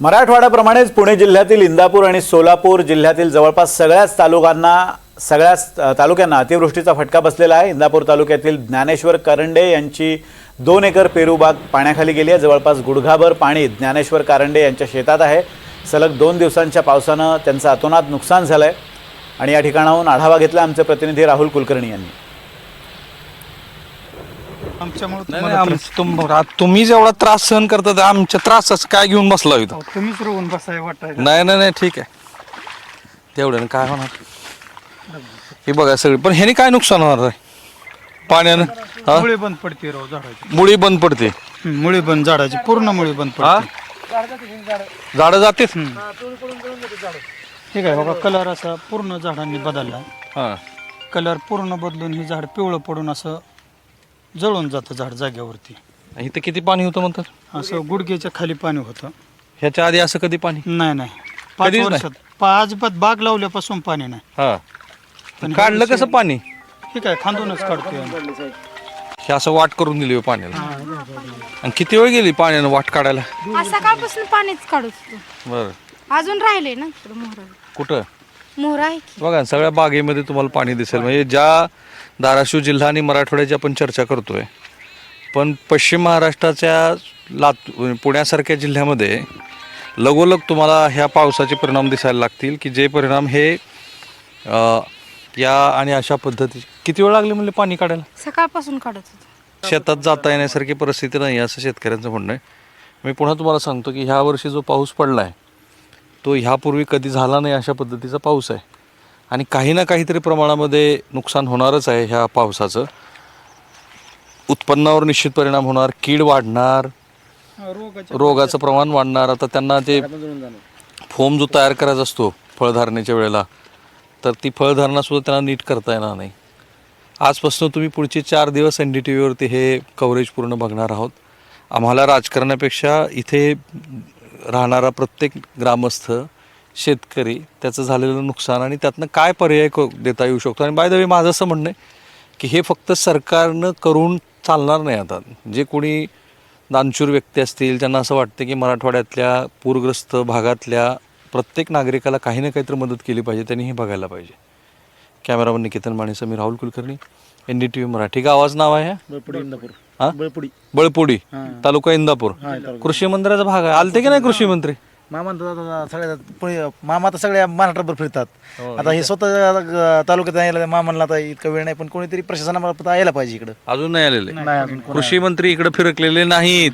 मराठवाड्याप्रमाणेच पुणे जिल्ह्यातील इंदापूर आणि सोलापूर जिल्ह्यातील जवळपास सगळ्याच तालुकांना सगळ्याच तालुक्यांना अतिवृष्टीचा फटका बसलेला आहे. इंदापूर तालुक्यातील ज्ञानेश्वर करंडे यांची दोन एकर पेरू बाग पाण्याखाली गेली आहे. जवळपास गुडघाभर पाणी ज्ञानेश्वर कारंडे यांच्या शेतात आहे. सलग दोन दिवसांच्या पावसानं त्यांचं अतोनात नुकसान झालं आहे आणि या ठिकाणाहून आढावा घेतला आमचे प्रतिनिधी राहुल कुलकर्णी यांनी. आमच्यामुळे नाही, तुम्हाला नाही, आम- तुम- आ- तुम्ही जेवढा त्रास सहन करता ते आमच्या त्रासाचं काय घेऊन बसला इथं? त्रास- तुम्हीच रोवून बसाय वाटायला. नाही नाही नाही ठीक आहे. तेवढं काय होणार? हे बघा सगळी. पण ह्याने काय नुकसान होणार आहे? पाण्यानं हा? मुळी बंद पडते राव झाडाची. मुळी बंद पडते. मुळी बंद झाडाची पूर्ण मुळी बंद हा? पडते. झाडं जातेच ठीक आहे बाबा कलर असा पूर्ण झाडांनी बदलला. हा. कलर पूर्ण बदलून ही झाड पिवळं पडून असं जळून जातं झाड जाग्यावरती इथं किती पाणी होतं म्हणतात? असं गुडघ्याच्या खाली पाणी होतं. ह्याच्या आधी असं कधी पाणी? नाही नाही. पाच कधीच नाही? वर्षात. पाच बाग लावल्यापासून पाणी नाही. हा. पण काढलं कसं पाणी? ठीक आहे खांदूनच काढतोय आम्ही. हे असं वाट करून दिली हो पाण्याला. आणि किती वेळ गेली पाण्यानं वाट काढायला? आज सकाळपासून पाणीच काढत होतो. बरं. अजून राहिले ना इकडं कुठं? मोहरा आहे की? बघा सगळ्या बागेमध्ये तुम्हाला पाणी दिसेल. म्हणजे ज्या धाराशिव जिल्हा आणि मराठवाड्याची आपण चर्चा करतोय पण पश्चिम महाराष्ट्राच्या लात पुण्यासारख्या जिल्ह्यामध्ये लगोलग तुम्हाला ह्या पावसाचे परिणाम दिसायला लागतील की जे परिणाम हे अ, या आणि अशा पद्धती किती वेळ लागले म्हणजे पाणी काढायला? सकाळपासून काढत होतो. शेतात जाता येण्यासारखी परिस्थिती नाही असं शेतकऱ्यांचं म्हणणं आहे. मी पुन्हा तुम्हाला सांगतो की ह्या वर्षी जो पाऊस पडला आहे तो ह्यापूर्वी कधी झाला नाही अशा पद्धतीचा पाऊस आहे. आणि काही ना काहीतरी प्रमाणामध्ये नुकसान होणारच आहे ह्या पावसाचं. उत्पन्नावर निश्चित परिणाम होणार कीड वाढणार रोगाचं प्रमाण वाढणार. आता त्यांना ते फोम जो तयार करायचा असतो फळधारणेच्या वेळेला तर ती फळधारणा सुद्धा त्यांना नीट करता येणार नाही. आजपासून तुम्ही पुढचे चार दिवस एन डी टी व्हीवरती हे कव्हरेज पूर्ण बघणार आहोत. आम्हाला राजकारणापेक्षा इथे राहणारा प्रत्येक ग्रामस्थ शेतकरी त्याचं झालेलं नुकसान आणि त्यातनं काय पर्याय क देता येऊ शकतो? आणि बाय द वे माझं असं म्हणणं आहे की हे फक्त सरकारनं करून चालणार नाही आता. जे कोणी दानशूर व्यक्ती असतील त्यांना असं वाटतं की मराठवाड्यातल्या पूरग्रस्त भागातल्या प्रत्येक नागरिकाला काही ना काहीतरी मदत केली पाहिजे त्यांनी हे बघायला पाहिजे. कॅमेरामन निकेतन माणेसं मी Rahul Kulkarni N D T V Marathi. गावाचं नाव आहे बळपुडी हा? बळपुडी. बळपुडी तालुका इंदापूर. कृषी मंत्र्याचा भाग आहे. आलते की नाही कृषी मंत्री? मामा तर सगळ्या मामा महाराष्ट्रभर फिरतात. आता हे स्वतः तालुक्यात यायला मामाला आता इतका वेळ नाही पण कोणीतरी प्रशासनामार्फत यायला पाहिजे इकडं. अजून नाही आलेले. कृषी मंत्री इकडे फिरकलेले नाहीत.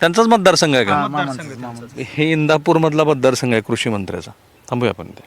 त्यांचाच मतदारसंघ आहे का? हे इंदापूर मधला मतदारसंघ आहे कृषी मंत्र्याचा. थांबूया आपण इथे.